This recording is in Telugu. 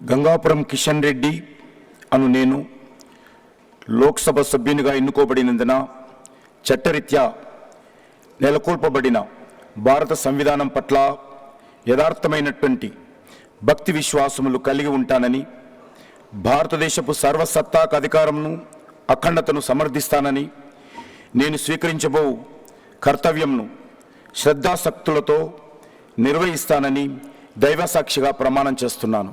గంగాపురం కిషన్ రెడ్డి అను నేను లోక్సభ సభ్యునిగా ఎన్నుకోబడినందున చట్టరీత్యా నెలకొల్పబడిన భారత సంవిధానం పట్ల యథార్థమైనటువంటి భక్తి విశ్వాసములు కలిగి ఉంటానని భారతదేశపు సర్వసత్తాక అధికారంను అఖండతను సమర్థిస్తానని నేను స్వీకరించబో కర్తవ్యంను శ్రద్ధాశక్తులతో నిర్వహిస్తానని దైవసాక్షిగా ప్రమాణం చేస్తున్నాను.